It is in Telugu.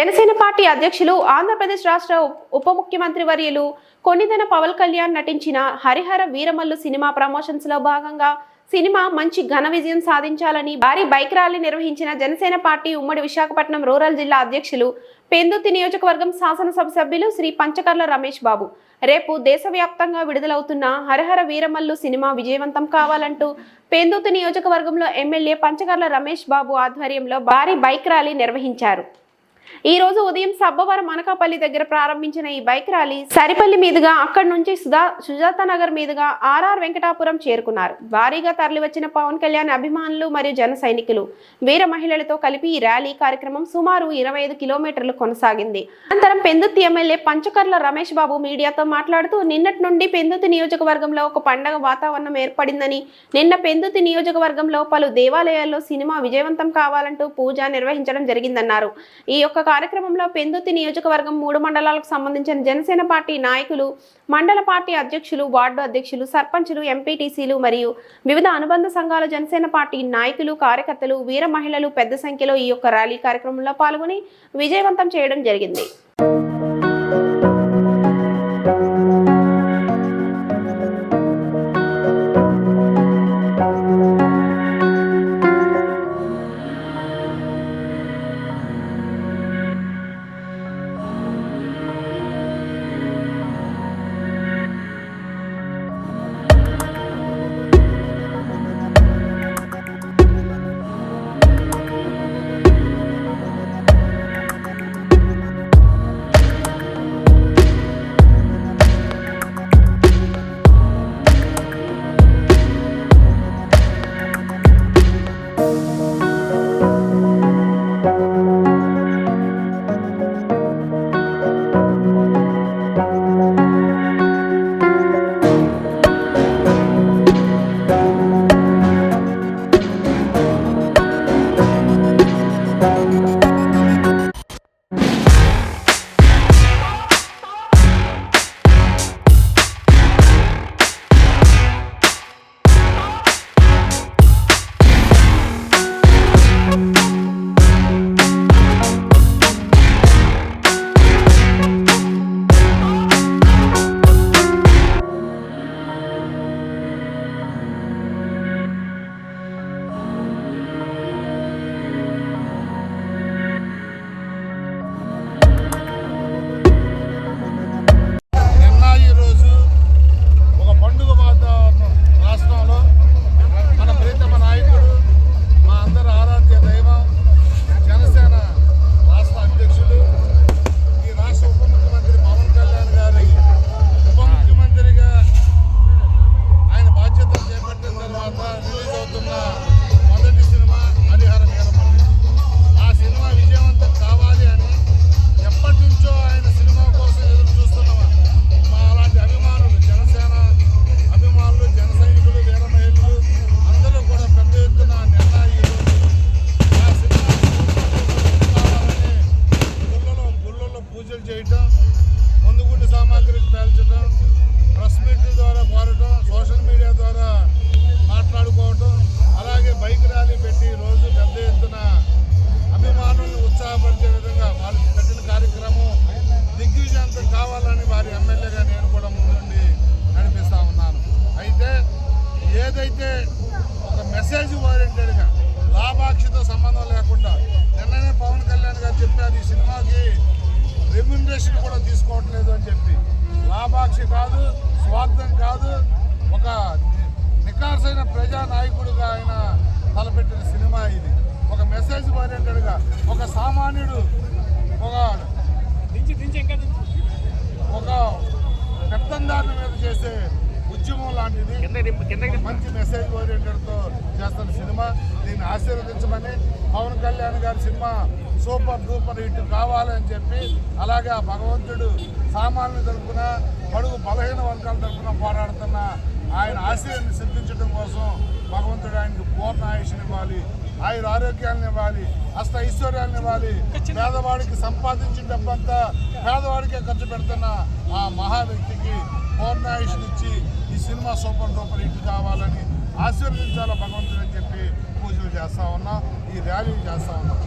జనసేన పార్టీ అధ్యక్షులు ఆంధ్రప్రదేశ్ రాష్ట్ర ఉప ముఖ్యమంత్రి వర్యులు కొన్నిదన పవన్ కళ్యాణ్ నటించిన హరిహర వీరమల్లు సినిమా ప్రమోషన్స్లో భాగంగా సినిమా మంచి ఘన విజయం సాధించాలని భారీ బైక్ ర్యాలీ నిర్వహించిన జనసేన పార్టీ ఉమ్మడి విశాఖపట్నం రూరల్ జిల్లా అధ్యక్షులు పెందుతి నియోజకవర్గం శాసనసభ సభ్యులు శ్రీ పంచకర్ల రమేష్ బాబు. రేపు దేశవ్యాప్తంగా విడుదలవుతున్న హరహర వీరమల్లు సినిమా విజయవంతం కావాలంటూ పెందుతి నియోజకవర్గంలో ఎమ్మెల్యే పంచకర్ల రమేష్ బాబు ఆధ్వర్యంలో భారీ బైక్ ర్యాలీ నిర్వహించారు. ఈ రోజు ఉదయం సబ్బవరం అనకాపల్లి దగ్గర ప్రారంభించిన ఈ బైక్ ర్యాలీ సరిపల్లి మీదుగా అక్కడి నుంచి సుధా సుజాత నగర్ మీదుగా ఆర్ఆర్ వెంకటాపురం చేరుకున్నారు. భారీగా తరలివచ్చిన పవన్ కళ్యాణ్ అభిమానులు మరియు జన సైనికులు వీర మహిళలతో కలిపి ఈ ర్యాలీ కార్యక్రమం సుమారు ఇరవై ఐదు కిలోమీటర్లు కొనసాగింది. అనంతరం పెందుత్తి ఎమ్మెల్యే పంచకర్ల రమేష్ బాబు మీడియాతో మాట్లాడుతూ నిన్నటి నుండి పెందుతి నియోజకవర్గంలో ఒక పండగ వాతావరణం ఏర్పడిందని నిన్న పెందుతి నియోజకవర్గంలో పలు దేవాలయాల్లో సినిమా విజయవంతం కావాలంటూ పూజ నిర్వహించడం జరిగిందన్నారు. ఈ యొక్క కార్యక్రమంలో పెందుతి నియోజకవర్గం మూడు మండలాలకు సంబంధించిన జనసేన పార్టీ నాయకులు మండల పార్టీ అధ్యక్షులు వార్డు అధ్యక్షులు సర్పంచులు ఎంపీటీసీలు మరియు వివిధ అనుబంధ సంఘాల జనసేన పార్టీ నాయకులు కార్యకర్తలు వీర మహిళలు పెద్ద సంఖ్యలో ఈ యొక్క ర్యాలీ కార్యక్రమంలో పాల్గొని విజయవంతం చేయడం జరిగింది. చేయటం ముందుగుండి సామాగ్రి పేల్చడం ప్రెస్ మీట్ ద్వారా కోరటం సోషల్ మీడియా ద్వారా మాట్లాడుకోవటం అలాగే బైక్ ర్యాలీ పెట్టి రోజు పెద్ద ఎత్తున అభిమానులను ఉత్సాహపరిచే విధంగా వాళ్ళు పెట్టిన కార్యక్రమం దిగ్విజయంతం కావాలని వారి ఎమ్మెల్యేగా నేను కూడా ముందుండి నడిపిస్తా ఉన్నాను. అయితే ఏదైతే ఒక మెసేజ్ రెమ్యునరేషన్ కూడా తీసుకోవట్లేదు అని చెప్పి. లాభాక్షి కాదు స్వార్థం కాదు. ఒక నికార్సైన ప్రజా నాయకుడిగా ఆయన తలపెట్టిన సినిమా ఇది. ఒక మెసేజ్ ఓరియంటెడ్గా ఒక సామాన్యుడు ఒక ఒక పెత్తందారుల మీద చేసే ఉద్యమం లాంటిది. మంచి మెసేజ్ ఓరియంటెడ్తో చేస్తున్న సినిమా. దీన్ని ఆశీర్వదించమని పవన్ కళ్యాణ్ గారి సినిమా సూపర్ డూపర్ హిట్ కావాలని చెప్పి అలాగే ఆ భగవంతుడు సామాన్యుల తరపున పడుగు బలహీన వర్గాల తరపున పోరాడుతున్న ఆయన ఆశయాన్ని సిద్ధించడం కోసం భగవంతుడు ఆయనకు పూర్ణ ఆయుష్ని ఇవ్వాలి ఆయన ఆరోగ్యాన్ని ఇవ్వాలి అష్ట ఐశ్వర్యాన్ని ఇవ్వాలి. పేదవాడికి సంపాదించిన డబ్బంతా పేదవాడికే ఖర్చు పెడుతున్న ఆ మహా వ్యక్తికి పూర్ణాయుష్నిచ్చి సినిమా సూపర్ డూపర్ హిట్ కావాలని ఆశీర్వదించాలా భగవంతుడు అని చెప్పి పూజలు చేస్తా ఉన్నా ఈ ర్యాలీలు చేస్తా ఉన్నా.